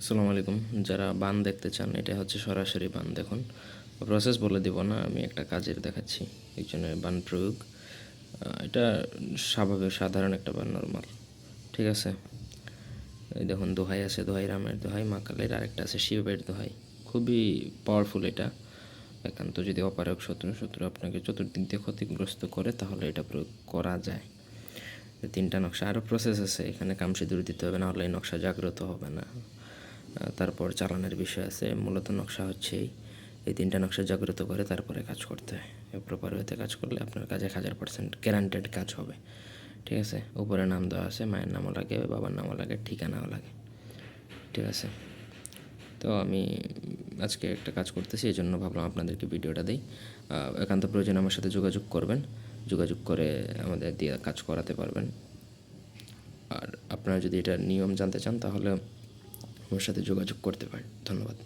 আসসালামু আলাইকুম। যারা বান দেখতে চান এটা হচ্ছে সরাসরি বান। দেখুন প্রসেস বলে দিব না, আমি একটা কাজের দেখাচ্ছি, একজনের বান প্রয়োগ। এটা স্বাভাবিক, সাধারণ একটা বান নর্মাল ঠিক আছে? এই দেখুন, দোহাই আছে, দোহাই রামের দোহাই, মা কালের আরেকটা আছে, শিবের দোহাই। খুবই পাওয়ারফুল এটা। একান্ত যদি অপারক শত্রু শত্রু আপনাকে চতুর্দিক দিয়ে ক্ষতিগ্রস্ত করে, তাহলে এটা প্রয়োগ করা যায়। তিনটা নকশা আরও প্রসেস আছে, এখানে কাম সিঁদুর দিতে হবে, না এই নকশা জাগ্রত হবে না। তারপর চালানের বিষয় আছে, মূলত নকশা হচ্ছে এই তিনটা নকশা জাগ্রত করে তারপরে কাজ করতে হয়। প্রপার ওয়েতে কাজ করলে আপনার কাজ হাজার পার্সেন্ট গ্যারান্টেড কাজ হবে। ঠিক আছে? উপরে নাম দেওয়া আছে, মায়ের নামও লাগে, বাবার নামও লাগে, ঠিকানাও লাগে। ঠিক আছে? তো আমি আজকে একটা কাজ করতেছি, এই জন্য ভাবলাম আপনাদেরকে ভিডিওটা দিই। একান্ত প্রয়োজন আমার সাথে যোগাযোগ করবেন। যোগাযোগ করে আমাদের দিয়ে কাজ করাতে পারবেন। আর আপনারা যদি এটা নিয়ম জানতে চান, তাহলে আমার সাথে যোগাযোগ করতে পারেন। ধন্যবাদ।